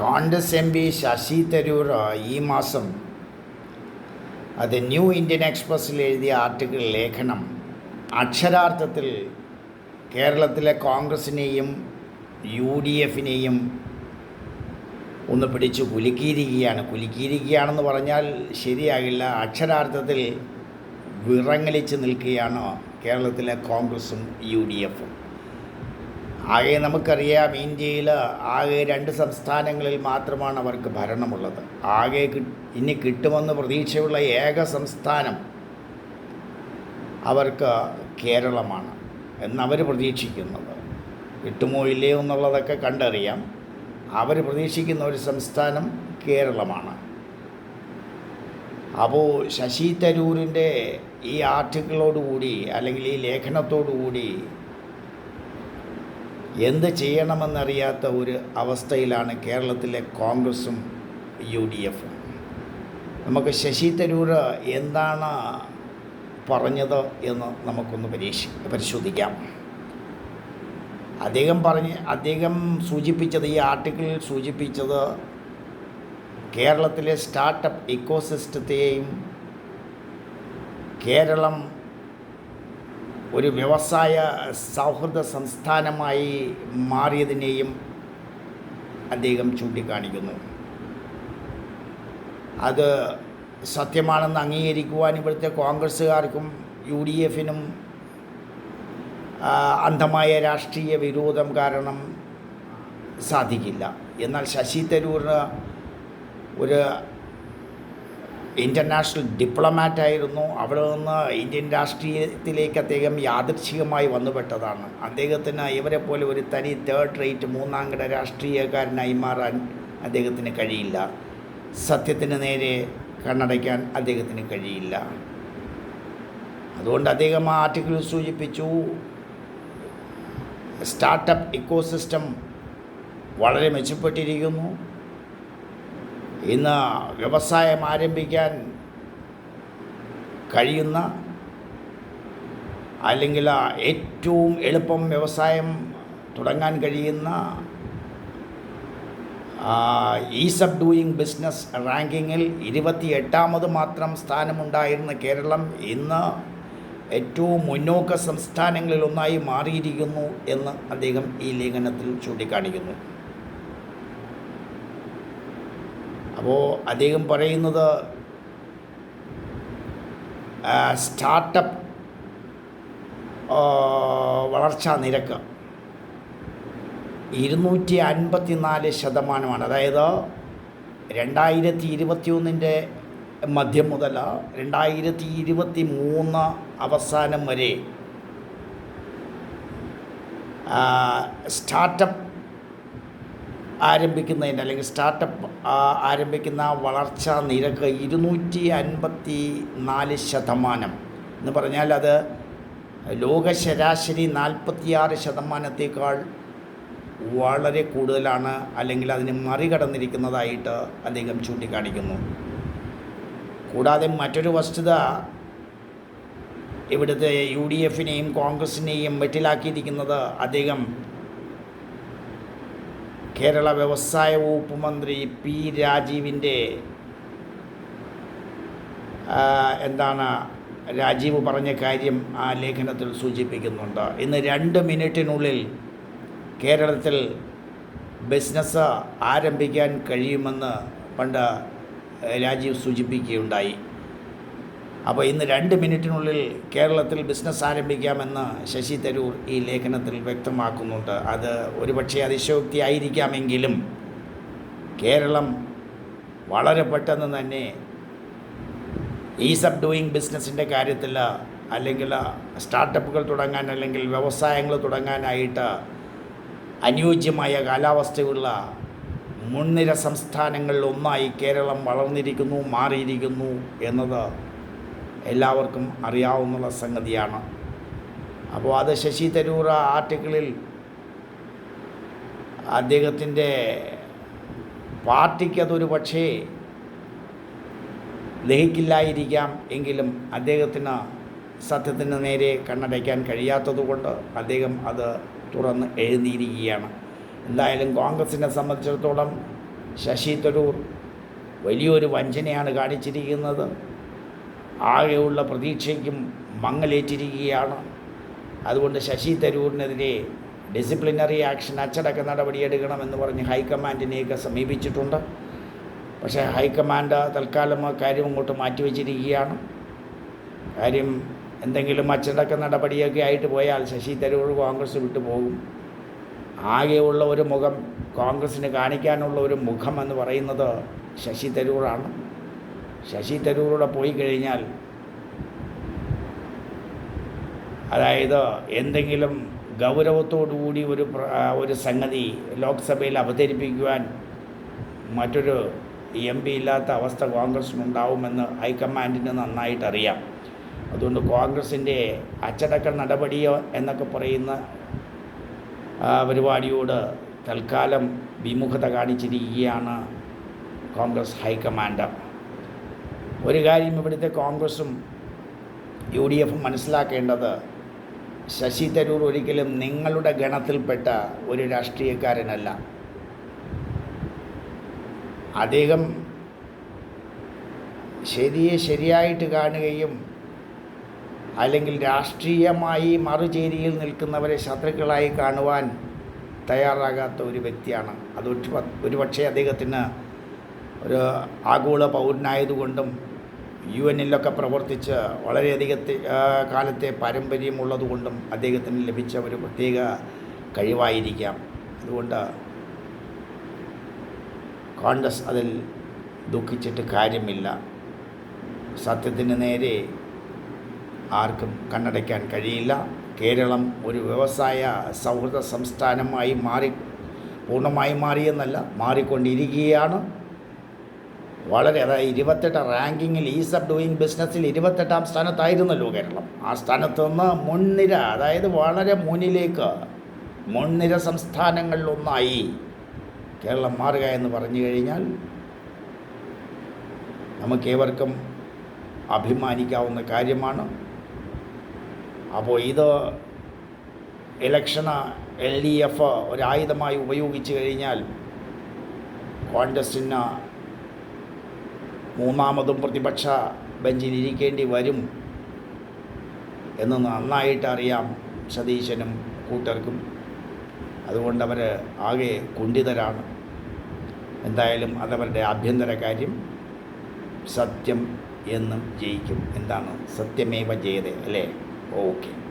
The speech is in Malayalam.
കോൺഗ്രസ് എം പി ശശി തരൂർ ഈ മാസം അത് ന്യൂ ഇന്ത്യൻ എക്സ്പ്രസ്സിൽ എഴുതിയ ആർട്ടിക്കിൾ ലേഖനം. അക്ഷരാർത്ഥത്തിൽ കേരളത്തിലെ കോൺഗ്രസിനെയും യു ഡി എഫിനെയും ഒന്ന് പിടിച്ച് കുലുക്കിയിരിക്കുകയാണ്. കുലുക്കിയിരിക്കുകയാണെന്ന് പറഞ്ഞാൽ ശരിയാകില്ല. അക്ഷരാർത്ഥത്തിൽ വിറങ്ങലിച്ച് നിൽക്കുകയാണ് കേരളത്തിലെ കോൺഗ്രസും യു ഡി എഫും ആകെ നമുക്കറിയാം ഇന്ത്യയിൽ ആകെ രണ്ട് സംസ്ഥാനങ്ങളിൽ മാത്രമാണ് അവർക്ക് ഭരണമുള്ളത്. ആകെ ഇനി കിട്ടുമെന്ന് പ്രതീക്ഷയുള്ള ഏക സംസ്ഥാനം അവർക്ക് കേരളമാണ് എന്നവർ പ്രതീക്ഷിക്കുന്നത്. കിട്ടുമോ ഇല്ലയോ എന്നുള്ളതൊക്കെ കണ്ടറിയാം. അവർ പ്രതീക്ഷിക്കുന്ന ഒരു സംസ്ഥാനം കേരളമാണ്. അപ്പോൾ ശശി തരൂരിന്റെ ഈ ആർട്ടിക്കിളോടുകൂടി അല്ലെങ്കിൽ ഈ ലേഖനത്തോടുകൂടി എന്ത് ചെയ്യണമെന്നറിയാത്ത ഒരു അവസ്ഥയിലാണ് കേരളത്തിലെ കോൺഗ്രസും യു ഡി എഫും നമുക്ക് ശശി തരൂർ എന്താണ് പറഞ്ഞത് എന്ന് നമുക്കൊന്ന് പരീക്ഷ പരിശോധിക്കാം. അദ്ദേഹം പറഞ്ഞ് അദ്ദേഹം സൂചിപ്പിച്ചത് ഈ ആർട്ടിക്കിളിൽ സൂചിപ്പിച്ചത് കേരളത്തിലെ സ്റ്റാർട്ടപ്പ് ഇക്കോസിസ്റ്റത്തെയും കേരളം ഒരു വ്യവസായ സൗഹൃദ സംസ്ഥാനമായി മാറിയതിനെയും അദ്ദേഹം ചൂണ്ടിക്കാണിക്കുന്നു. അത് സത്യമാണെന്ന് അംഗീകരിക്കുവാൻ ഇവിടുത്തെ കോൺഗ്രസ്സുകാർക്കും യു ഡി എഫിനും അന്ധമായ രാഷ്ട്രീയ വിരോധം കാരണം സാധിക്കില്ല. എന്നാൽ ശശി തരൂരിന് ഒരു ഇന്റർനാഷണൽ ഡിപ്ലോമാറ്റായിരുന്നു അവിടെ നിന്ന് ഇന്ത്യൻ രാഷ്ട്രീയത്തിലേക്ക് അദ്ദേഹം യാദൃച്ഛികമായി വന്നുപെട്ടതാണ്. അദ്ദേഹത്തിന് ഇവരെ പോലെ ഒരു തനി തേർഡ് റേറ്റ് മൂന്നാം കിട രാഷ്ട്രീയക്കാരനായി മാറാൻ അദ്ദേഹത്തിന് കഴിയില്ല. സത്യത്തിന് നേരെ കണ്ണടയ്ക്കാൻ അദ്ദേഹത്തിന് കഴിയില്ല. അതുകൊണ്ട് അദ്ദേഹം ആ ആർട്ടിക്കിളിൽ സൂചിപ്പിച്ചു സ്റ്റാർട്ടപ്പ് ഇക്കോസിസ്റ്റം വളരെ മെച്ചപ്പെട്ടിരിക്കുന്നു. ഇന്ന് വ്യവസായം ആരംഭിക്കാൻ കഴിയുന്ന അല്ലെങ്കിൽ ഏറ്റവും എളുപ്പം വ്യവസായം തുടങ്ങാൻ കഴിയുന്ന ഈസ് ഓഫ് ഡൂയിങ് ബിസിനസ് റാങ്കിങ്ങിൽ ഇരുപത്തി എട്ടാമത് മാത്രം സ്ഥാനമുണ്ടായിരുന്ന കേരളം ഇന്ന് ഏറ്റവും മുന്നോക്ക സംസ്ഥാനങ്ങളിലൊന്നായി മാറിയിരിക്കുന്നു എന്ന് അദ്ദേഹം ഈ ലേഖനത്തിൽ ചൂണ്ടിക്കാണിക്കുന്നു. അപ്പോൾ അദ്ദേഹം പറയുന്നത് സ്റ്റാർട്ടപ്പ് വളർച്ചാ നിരക്ക് ഇരുന്നൂറ്റി അൻപത്തി നാല് ശതമാനമാണ്. അതായത് രണ്ടായിരത്തി ഇരുപത്തി ഒന്നിന്റെ മധ്യം മുതൽ രണ്ടായിരത്തി ഇരുപത്തി മൂന്ന് അവസാനം വരെ സ്റ്റാർട്ടപ്പ് ആരംഭിക്കുന്നതിന്റെ അല്ലെങ്കിൽ സ്റ്റാർട്ടപ്പ് ആരംഭിക്കുന്ന വളർച്ചാ നിരക്ക് ഇരുന്നൂറ്റി അൻപത്തി നാല് ശതമാനം. എന്ന് പറഞ്ഞാൽ അത് ലോക ശരാശരി നാൽപ്പത്തിയാറ് ശതമാനത്തേക്കാൾ വളരെ കൂടുതലാണ് അല്ലെങ്കിൽ അതിനെ മറികടന്നിരിക്കുന്നതായിട്ട് അദ്ദേഹം ചൂണ്ടിക്കാണിക്കുന്നു. കൂടാതെ മറ്റൊരു വസ്തുത ഇവിടുത്തെ യു ഡി എഫിനെയും കോൺഗ്രസിനെയും വെട്ടിലാക്കിയിരിക്കുന്നത് അദ്ദേഹം കേരള വ്യവസായ വകുപ്പ് മന്ത്രി പി രാജീവിന്റെ എന്താണ് രാജീവ് പറഞ്ഞ കാര്യം ആ ലേഖനത്തിൽ സൂചിപ്പിക്കുന്നുണ്ട്. ഇന്ന് രണ്ട് മിനിറ്റിനുള്ളിൽ കേരളത്തിൽ ബിസിനസ് ആരംഭിക്കാൻ കഴിയുമെന്ന് പണ്ട് രാജീവ് സൂചിപ്പിക്കുകയുണ്ടായി. അപ്പോൾ ഇന്ന് രണ്ട് മിനിറ്റിനുള്ളിൽ കേരളത്തിൽ ബിസിനസ് ആരംഭിക്കാമെന്ന് ശശി തരൂർ ഈ ലേഖനത്തിൽ വ്യക്തമാക്കുന്നുണ്ട്. അത് ഒരുപക്ഷെ അതിശോക്തി ആയിരിക്കാമെങ്കിലും കേരളം വളരെ പെട്ടെന്ന് തന്നെ ഈസ് ഓഫ് ഡൂയിങ് ബിസിനസ്സിന്റെ കാര്യത്തിൽ അല്ലെങ്കിൽ സ്റ്റാർട്ടപ്പുകൾ തുടങ്ങാൻ അല്ലെങ്കിൽ വ്യവസായങ്ങൾ തുടങ്ങാനായിട്ട് അനുയോജ്യമായ കാലാവസ്ഥയുള്ള മുൻനിര സംസ്ഥാനങ്ങളിൽ ഒന്നായി കേരളം വളർന്നിരിക്കുന്നു മാറിയിരിക്കുന്നു എന്നത് എല്ലാവർക്കും അറിയാവുന്ന സംഗതിയാണ്. അപ്പോൾ അത് ശശി തരൂർ ആർട്ടിക്കിളിൽ അദ്ദേഹത്തിന്റെ പാർട്ടിക്ക് അതൊരു പക്ഷേ ദഹിക്കില്ലായിരിക്കാം എങ്കിലും അദ്ദേഹത്തിന് സത്യത്തിന് നേരെ കണ്ണടയ്ക്കാൻ കഴിയാത്തതുകൊണ്ട് അദ്ദേഹം അത് തുറന്ന് എഴുതിയിരിക്കുകയാണ്. എന്തായാലും കോൺഗ്രസിനെ സംബന്ധിച്ചിടത്തോളം ശശി തരൂർ വലിയൊരു വഞ്ചനയാണ് കാണിച്ചിരിക്കുന്നത്. ആകെയുള്ള പ്രതീക്ഷയ്ക്കും മങ്ങലേറ്റിരിക്കുകയാണ്. അതുകൊണ്ട് ശശി തരൂരിനെതിരെ ഡിസിപ്ലിനറി ആക്ഷൻ അച്ചടക്ക നടപടിയെടുക്കണമെന്ന് പറഞ്ഞ് ഹൈക്കമാൻഡിനെയൊക്കെ സമീപിച്ചിട്ടുണ്ട്. പക്ഷേ ഹൈക്കമാൻഡ് തൽക്കാലം കാര്യം അങ്ങോട്ട് മാറ്റിവെച്ചിരിക്കുകയാണ്. കാര്യം എന്തെങ്കിലും അച്ചടക്ക നടപടിയൊക്കെ ആയിട്ട് പോയാൽ ശശി തരൂർ കോൺഗ്രസ് വിട്ടു പോകും. ആകെയുള്ള ഒരു മുഖം കോൺഗ്രസ്സിന് കാണിക്കാനുള്ള ഒരു മുഖം എന്ന് പറയുന്നത് ശശി തരൂറാണ്. ശശി തരൂരൂടെ പോയി കഴിഞ്ഞാൽ അതായത് എന്തെങ്കിലും ഗൗരവത്തോടുകൂടി ഒരു ഒരു സംഗതി ലോക്സഭയിൽ അവതരിപ്പിക്കുവാൻ മറ്റൊരു എം പി ഇല്ലാത്ത അവസ്ഥ കോൺഗ്രസ്സിനുണ്ടാവുമെന്ന് ഹൈക്കമാൻഡിന് നന്നായിട്ട് അറിയാം അതുകൊണ്ട് കോൺഗ്രസിന്റെ അച്ചടക്ക നടപടിയോ എന്നൊക്കെ പറയുന്ന പരിപാടിയോട് തൽക്കാലം വിമുഖത കാണിച്ചിരിക്കുകയാണ് കോൺഗ്രസ് ഹൈക്കമാൻഡ്. ഒരു കാര്യം ഇവിടുത്തെ കോൺഗ്രസും യു ഡി എഫും മനസ്സിലാക്കേണ്ടത് ശശി തരൂർ ഒരിക്കലും നിങ്ങളുടെ ഗണത്തിൽപ്പെട്ട ഒരു രാഷ്ട്രീയക്കാരനല്ല. അദ്ദേഹം ശരിയെ ശരിയായിട്ട് കാണുകയും അല്ലെങ്കിൽ രാഷ്ട്രീയമായി മറുചേരിയിൽ നിൽക്കുന്നവരെ ശത്രുക്കളായി കാണുവാൻ തയ്യാറാകാത്ത ഒരു വ്യക്തിയാണ്. അത് ഒരു പക്ഷേ അദ്ദേഹത്തിന് ഒരു ആഗോള പൗരനായതുകൊണ്ടും യു എന്നിലൊക്കെ പ്രവർത്തിച്ച് വളരെയധികത്തെ ആ, കാലത്തെ പാരമ്പര്യമുള്ളതുകൊണ്ടും അദ്ദേഹത്തിന് ലഭിച്ച ഒരു പ്രത്യേക കഴിവായിരിക്കാം. അതുകൊണ്ട് കോൺഗ്രസ് അതിൽ ദുഃഖിച്ചിട്ട് കാര്യമില്ല. സത്യത്തിന് നേരെ ആർക്കും കണ്ണടയ്ക്കാൻ കഴിയില്ല. കേരളം ഒരു വ്യവസായ സൗഹൃദ സംസ്ഥാനമായി മാറി പൂർണമായി മാറിയെന്നല്ല മാറിക്കൊണ്ടിരിക്കുകയാണ്. വളരെ അതായത് ഇരുപത്തെട്ട് റാങ്കിങ്ങിൽ ഈസ് ഓഫ് ഡൂയിങ് ബിസിനസ്സിൽ ഇരുപത്തെട്ടാം സ്ഥാനത്തായിരുന്നല്ലോ കേരളം. ആ സ്ഥാനത്ത് നിന്ന് മുൻനിര അതായത് വളരെ മുന്നിലേക്ക് മുൻനിര സംസ്ഥാനങ്ങളിലൊന്നായി കേരളം മാറുക എന്ന് പറഞ്ഞു കഴിഞ്ഞാൽ നമുക്കേവർക്കും അഭിമാനിക്കാവുന്ന കാര്യമാണ്. അപ്പോൾ ഇത് ഇലക്ഷന് എൽ ഡി എഫ് ഒരായുധമായി ഉപയോഗിച്ച് കഴിഞ്ഞാൽ കോൺഗ്രസിന് മൂന്നാമതും പ്രതിപക്ഷ ബെഞ്ചിലിരിക്കേണ്ടി വരും എന്ന് നന്നായിട്ട് അറിയാം സതീശനും കൂട്ടർക്കും. അതുകൊണ്ട് അവർ ആകെ കുണ്ഠിതരാണ്. എന്തായാലും അതവരുടെ ആഭ്യന്തര കാര്യം സത്യം എന്നും ജയിക്കും. എന്താണ്? സത്യമേവ ജയതേ അല്ലേ? ഓക്കെ.